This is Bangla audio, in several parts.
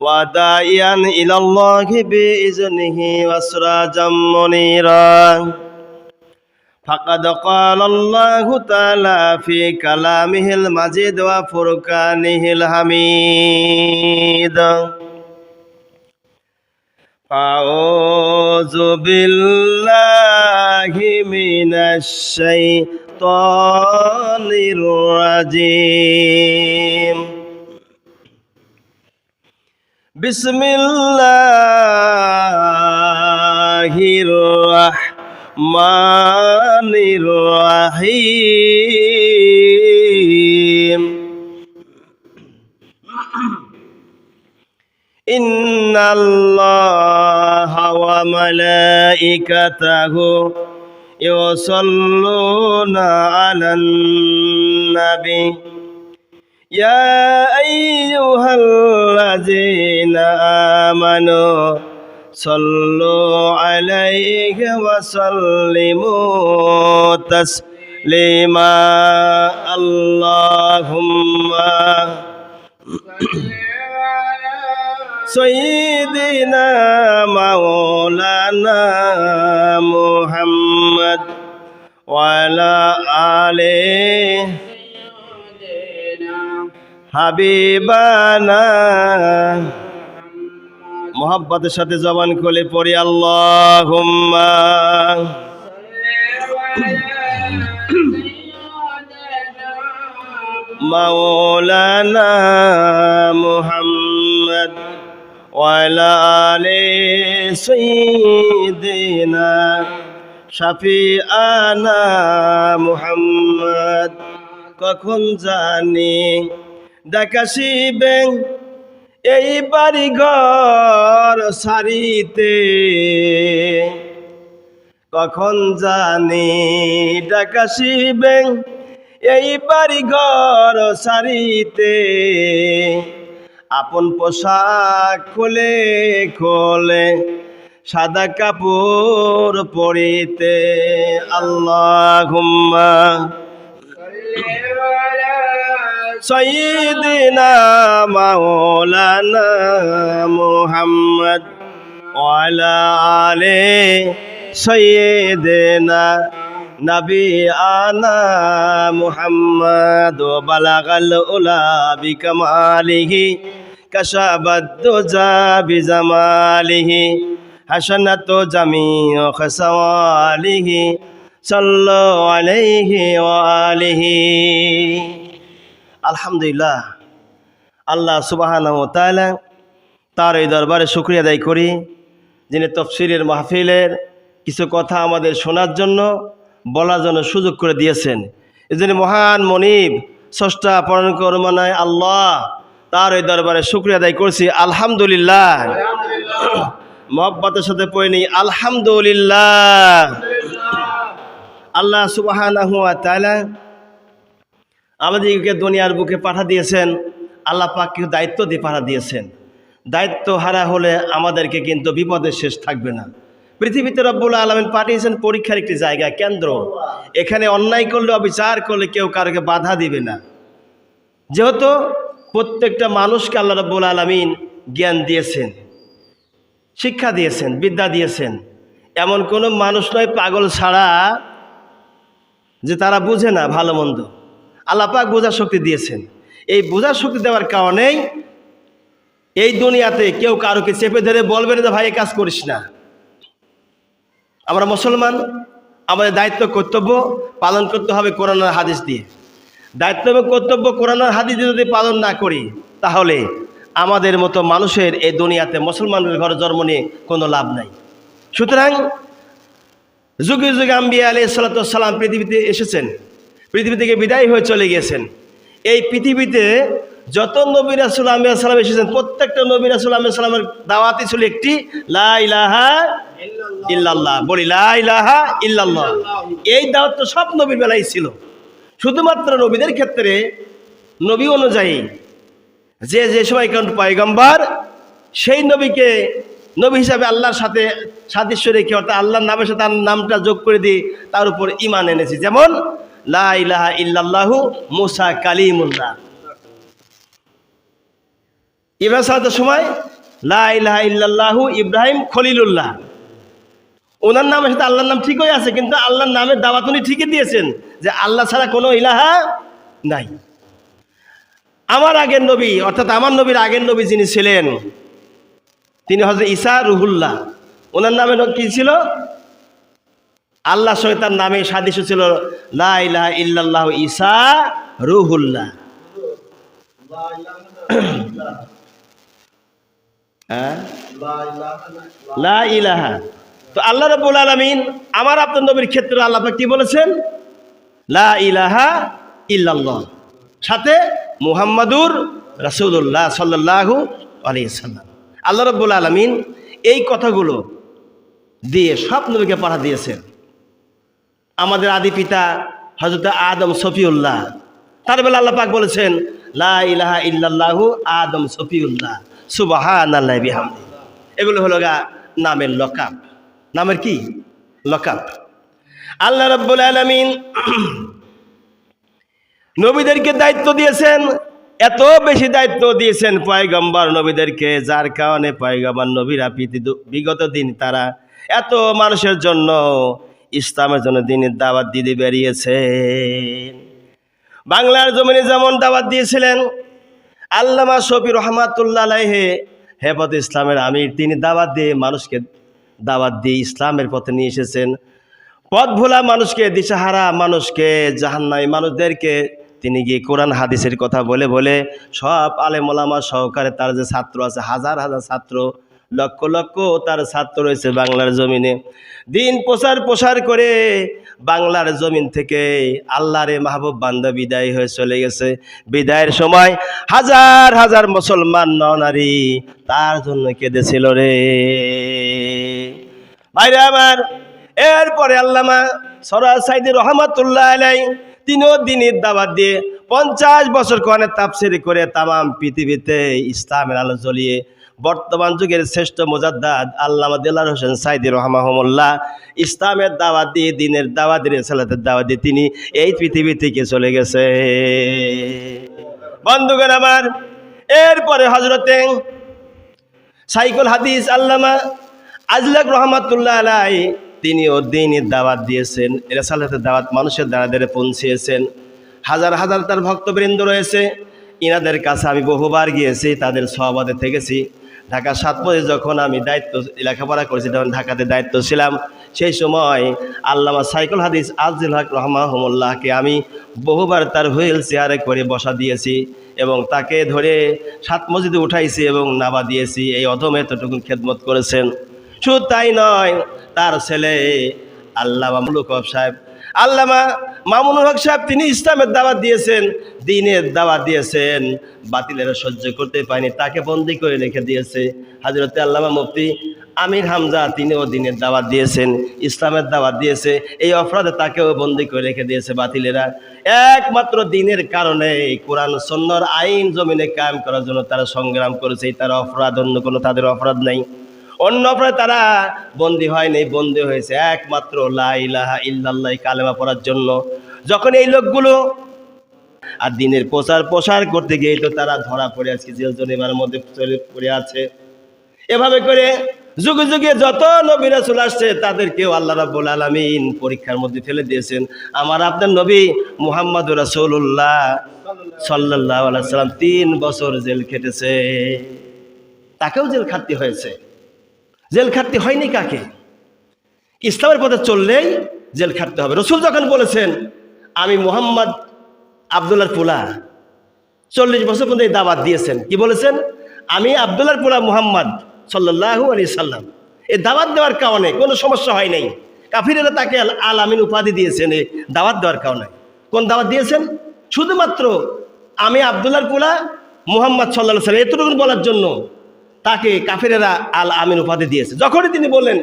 وداعيا إلى الله بإذنه وسراجا منيرا فقد قال الله تعالى في كلامه المجيد وفرقانه الحميد أعوذ بالله من الشيطان الرجيم বিসমিল্লাহির রহমানির রহিম। ইন্নাল্লাহা ওয়া মালাইকাতাহু ইউসাল্লুনা আলান নাবী يا أيها الذين آمنوا صلوا عليه وسلموا تسليما. اللهم سيدنا مولانا محمد وعلى آله হাবিবানা। মোহাব্বতের সাথে জবান খুলে পড়ি আল্লাহ মাওলানা মুহাম্মদ ওয়ালা আলে সৈদিনা শাফিআনা মুহাম্মদ। কখন জানি ডাকাশিবেন এই বাড়ি ঘর সারিতে। কখন জানি ডাকাশিবেন এই বাড়ি ঘর সারিতে। আপন পোশাক খোলে খোলে সাদা কাপড় পরিতে। আল্লাহ সঈদিনা মাওলানা মোহাম্মদ আলে সঈদিনা নবী আনা মুহাম্মদ বালাগাল উলা বিকমালিহি কশাবদ্দুজা বিজমালিহি হাসানাতু জামিউ খসাওয়ালিহি সাল্লাল্লাহু আলাইহি ওয়া আলিহি আলহামদুলিল্লাহ। আল্লাহ সুবাহান তার এই দরবারে শুক্রিয়া আদায় করি যিনি তফসিরের মাহফিলের কিছু কথা আমাদের শোনার জন্য বলার জন্য সুযোগ করে দিয়েছেন। এই জন্য মহান মনিব স্রষ্টা পরণ করমানায় আল্লাহ তার এই দরবারে শুক্রিয়া আদায় করছি। আলহামদুলিল্লাহ। মহব্বতের সাথে পড়ে নি আলহামদুলিল্লাহ। আল্লাহ সুবাহান তাআলা আমাদেরকে দুনিয়ার বুকে পাঠা দিয়েছেন, আল্লাহ পাককে দায়িত্ব দিয়ে পাঠা দিয়েছেন। দায়িত্ব হারা হলে আমাদেরকে কিন্তু বিপদের শেষ থাকবে না। পৃথিবীতে রব্বুল আলমিন পাঠিয়েছেন পরীক্ষার একটি জায়গা, কেন্দ্র। এখানে অন্যায় করলে, অবিচার করলে কেউ কারোকে বাধা দিবে না। যেহেতু প্রত্যেকটা মানুষকে আল্লাহ রব্বুল আলমিন জ্ঞান দিয়েছেন, শিক্ষা দিয়েছেন, বিদ্যা দিয়েছেন। এমন কোনো মানুষ নয় পাগল ছাড়া যে তারা বুঝে না ভালো মন্দ। আল্লাহ পাক বোঝার শক্তি দিয়েছেন। এই বোঝার শক্তি দেওয়ার কারণেই এই দুনিয়াতে কেউ কারোকে চেপে ধরে বলবে না যে, ভাই কাজ করিস না। আমরা মুসলমান, আমাদের দায়িত্ব কর্তব্য পালন করতে হবে কোরআন হাদিস দিয়ে। দায়িত্ব এবং কর্তব্য কোরআন হাদিস দিয়ে যদি পালন না করি, তাহলে আমাদের মতো মানুষের এই দুনিয়াতে মুসলমানের ঘরে জন্ম নিয়ে কোনো লাভ নাই। সুতরাং যুগে যুগে আম্বিয়া আলী সাল্লাম পৃথিবীতে এসেছেন। পৃথিবী থেকে বিদায় হয়ে চলে গেছেন এই পৃথিবীতে যত নবী রাসুল সাল্লাম এসেছেন, প্রত্যেকটা নবী রাসুল সাল্লামের দাওয়াতি ছিল একটি, লা ইলাহা ইল্লাল্লাহ। বলি, লা ইলাহা ইল্লাল্লাহ। এই দাওয়াত তো সব নবীর বেলায় ছিল। শুধুমাত্র নবীদের ক্ষেত্রে, নবী অনুযায়ী যে যে সময় কোন পয়গম্বর, সেই নবীকে নবী হিসাবে আল্লাহর সাথে সাদৃশ্য রেখে, অর্থাৎ আল্লাহর নামের সাথে তার নামটা যোগ করে দিয়ে তার উপর ইমান এনেছি। যেমন লা ইলাহা ইল্লাল্লাহু মুসা কালিমুল্লাহ ইব্রাহিম সালাতের সময় লা ইলাহা ইল্লাল্লাহু ইব্রাহিম খলিলুল্লাহ। ওনার নামের সাথে আল্লাহর নাম ঠিকই আছে, কিন্তু আল্লাহর নামের দাওয়াত উনি ঠিকই দিয়েছেন যে আল্লাহ ছাড়া কোনো ইলাহা নাই। আমার আগের নবী, অর্থাৎ আমার নবীর আগের নবী যিনি ছিলেন, তিনি হজরত ঈসা রুহুল্লাহ। ওনার নামে কি ছিল? আল্লাহর সঙ্গে নামে সাদৃশ্য ছিল, লা ইলাহা ইল্লাল্লাহ ঈসা রুহুল্লাহ। হ্যাঁ? লা ইলাহা। তো আল্লাহ রব্বুল আলমিন আমার আপনার নবীর ক্ষেত্রে আল্লাহ কি বলেছেন? লা ইলাহা ইল্লাল্লাহ। সাথে মুহাম্মাদুর রাসূলুল্লাহ সাল্লাল্লাহু আলাইহি সাল্লাম আল্লাহ রব্বুল আলমিন এই কথাগুলো দিয়ে সব নবীকে পাঠা দিয়েছেন। আমাদের আদি পিতা হজরত আদম সফিউল্লাহ তার বেলা আল্লাহ পাক বলেছেন, লা ইলাহা ইল্লাল্লাহু আদম সফিউল্লাহ সুবাহান আল্লাহ এগুলো হলো গা নামের লকাপ নামের কি? লকাপ আল্লাহ রব্বুল আলমিন নবীদেরকে দায়িত্ব দিয়েছেন, এত বেশি দায়িত্ব দিয়েছেন পয়গম্বর নবীদেরকে, যার কারণে পয়গম্বর নবীরা বিগত দিন তারা এত মানুষের জন্য ইসলামের জন্য দিনের দাওয়াত দিতে বেরিয়েছেন। বাংলার জমিনে যেমন দাওয়াত দিয়েছিলেন, আল্লামা শফি রহমাতুল্লাহ হেফত ইসলামের আমির, তিনি দাওয়াত দিয়ে মানুষকে দাওয়াত দিয়ে ইসলামের পথে নিয়ে এসেছেন। পথ ভোলা মানুষকে, দিশাহারা মানুষকে জাহান্নাই মানুষদেরকে তিনি গিয়ে কোরআন হাদিসের কথা বলে বলে সব আলেমোলামা সহকারে তার যে ছাত্র আছে, হাজার হাজার ছাত্র লক্ষ লক্ষ তার ছাত্র রয়েছে বাংলার জমিনে। দিন প্রসার প্রসার করে বাংলার জমিন থেকে আল্লাহরে মাহবুব বান্দা বিদায় হয়ে চলে গেছে। বিদায়ের সময় হাজার হাজার মুসলমান ননারী তার জন্য কেঁদেছিল রে। ভাইরে আমার, এরপরে আল্লামা সরা সাইদি রহমতুল্লাহ আলাই তিনও দিনের দাবাত দিয়ে পঞ্চাশ বছর কোয়ানে তাপসিরি করে তামাম পৃথিবীতে ইসলামের আলো জ্বলিয়ে বর্তমান যুগের শ্রেষ্ঠ মোজাদ্দাদ আল্লামা দিলার হোসেন সাইদি রহমাহমুল্লাহ। ইসলামের দাওয়াত দিয়ে, দিনের দাওয়াত দিয়ে, সালাতের দাওয়াত দিয়ে তিনি এই পৃথিবী থেকে চলে গেছে। বন্ধুগণ আমার, এরপরে হজরতে সাইকুল হাদিস আল্লামা আজলাক রহমাতুল্লাহ আলাই তিনিও দিনের দাওয়াত দিয়েছেন এরা সালাতের দাওয়াত মানুষের দ্বারা দ্বারে পৌঁছিয়েছেন। হাজার হাজার তার ভক্তবৃন্দ রয়েছে, ইনাদের কাছে আমি বহুবার গিয়েছি, তাদের সহবাদে থেকেছি। ঢাকা সাতপদে যখন আমি দায়িত্ব, লেখাপড়া করেছি, তখন ঢাকাতে দায়িত্ব ছিলাম। সেই সময় আল্লামা সাইকুল হাদিস আজুল হক রহমাহমুল্লাহকে আমি বহুবার তার হুইল চেয়ারে করে বসা দিয়েছি এবং তাকে ধরে সাত মসজিদে উঠাইছি এবং নাবা দিয়েছি। এই অধম এতটুকু খেদমত করেছেন। শুধু তাই নয়, তার ছেলে আল্লামা মুলুক সাহেব, আল্লামা মামুনুল হক সাহেব, তিনি ইসলামের দাওয়াত দিয়েছেন, দিনের দাওয়াত দিয়েছেন, বাতিলেরা সহ্য করতে পারেনি, তাকে বন্দি করে রেখে দিয়েছে। হাজরতে আল্লামা মুফতি আমির হামজা, তিনিও দিনের দাওয়াত দিয়েছেন, ইসলামের দাওয়াত দিয়েছে, এই অপরাধে তাকেও বন্দি করে রেখে দিয়েছে বাতিলেরা। একমাত্র দিনের কারণে কোরআন সন্ন্যর আইন জমিনে কায়েম করার জন্য তারা সংগ্রাম করেছে তার অপরাধ, অন্য কোনো তাদের অপরাধ নেই। অন্য অপরাধ তারা বন্দি হয়নি বন্দি হয়েছে। একমাত্র লা ইলাহা ইল্লাল্লাহ কালেমা পড়ার জন্য। যখন এই লোকগুলো আর দিনের প্রচার প্রসার করতে গিয়ে তো তারা ধরা পড়ে আছে জেল জরিমার মধ্যে পড়ে আছে। এভাবে করে যুগে যুগে যত নবীরা চলে আসছে, তাদেরকেও আল্লাহ রাব্বুল আলামিন পরীক্ষার মধ্যে ফেলে দিয়েছেন। আমার আপনার নবী মুহাম্মদ রাসূলুল্লাহ সাল্লাল্লাহু আলাইহি সাল্লাম তিন বছর জেল খেটেছে। তাকেও জেল খাটতে হয়েছে। জেল খাটতে হয়নি কাকে? ইসলামের পথে চললেই জেল খাটতে হবে। রসুল যখন বলেছেন, আমি মোহাম্মদ আবদুল্লার পোলা। চল্লিশ বছর পর্যন্ত এই দাবাত দিয়েছেন। কি বলেছেন? আমি আবদুল্লার পোলা মোহাম্মদ সাল্লাহু আলি সাল্লাম। এই দাওয়াত দেওয়ার কারণে কোনো সমস্যা হয় নাই। কাফিরেরা তাকে আল আমিন উপাধি দিয়েছেন এই দাওয়াত দেওয়ার কারণে। কোন দাওয়াত দিয়েছেন? শুধুমাত্র, আমি আবদুল্লার পোলা মুহাম্মদ সাল্লাহ সাল্লাম। এতটুকু বলার জন্য তাকে কাফিরেরা আল আমিন উপাধি দিয়েছে। যখনই তিনি বললেন,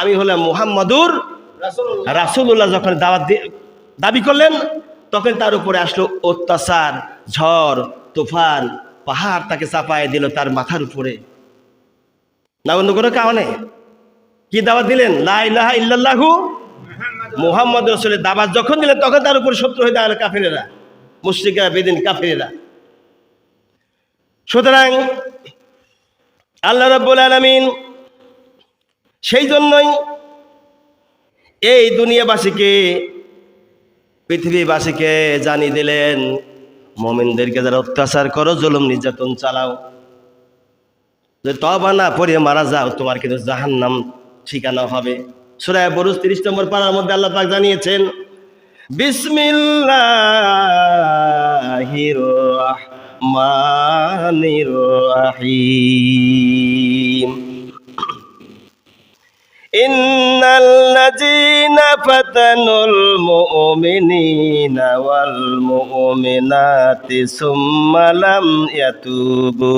আমি হলাম মুহাম্মাদুর রাসুল্লাহ যখন দাওয়াত দাবি করলেন, তখন তার উপরে আসলো অত্যাচার, ঝড়, তুফান, পাহাড় তাকে চাপায় দিল তার মাথার উপরে। না অন্য কোনো কারণে কি দাওয়াত দিলেন? লাহা ইল্লাল্লাহু মুহাম্মদ রসুলের দাবাত যখন দিলেন, তখন তার উপরে শত্রু হয়ে দাঁড়াল কাফেরেরা মুশ্রিকা বেদিন কাফেরেরা। সুতরাং আল্লাহ রাব্বুল আলামিন সেই জন্যই এই দুনিয়াবাসীকে, পৃথিবীবাসীকে জানিয়ে দিলেন, মমিনদেরকে যারা অত্যাচার করো, জুলুম, নির্যাতন চালাও। যদি তবা না পড়ে মারা যাও, তোমার কিন্তু জাহান নাম ঠিকানা হবে। সুরায় বরুজ তিরিশ নম্বর পাড়ার মধ্যে আল্লাহ পাক জানিয়েছেন, বিসমিল্লাহির রহমানির রহিম ইন্নাল নাজিনা ফাতানুল মুমিনিনা ওয়াল মুমিনাতি সুম্মা লাম ইয়াতুবু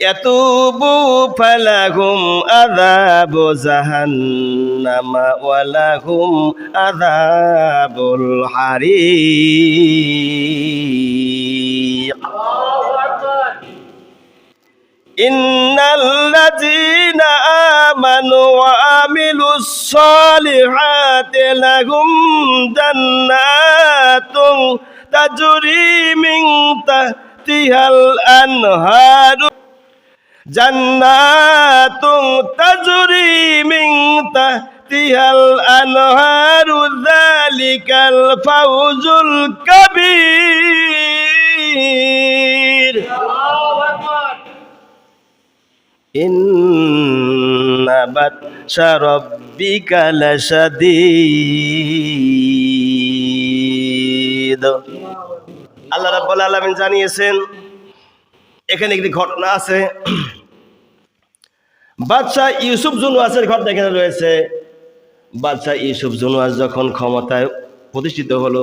ইয়াতুবু ফালাহুম আযাবু জাহান্নামা ওয়া লাহুম আযাবুল হারীম ইন্নাল্লাযীনা আমানু ওয়া আমিলুস সালিহাতি লাহুম জান্নাতুন তাজরি মিন তাহতিহাল আনহারু জান্নাতুন তাজরি মিন তাহতিহাল আনহারু যালিকাল ফাউজুল কাবীর। আল্লাহু আকবার। ইন্নাবাত সারব্বিকা লাশাদীদ আল্লাহ রাব্বুল আলামিন জানিয়েছেন, এখানে একটি ঘটনা আছে। বাদশাহ ইউসুফ জুনুয়াসের ঘটনা এখানে রয়েছে বাদশাহ ইউসুফ জুনুয়াস যখন ক্ষমতায় প্রতিষ্ঠিত হলো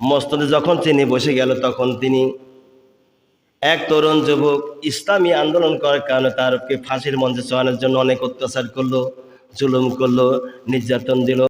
মস্তদে যখন তিনি বসে গেল, তখন তিনি এক তরুণ যুবক ইসলামী আন্দোলন করার কারণে তারকে ফাঁসির মঞ্চে চড়ানোর জন্য অনেক অত্যাচার করল, জুলুম করল, নির্যাতন দিল।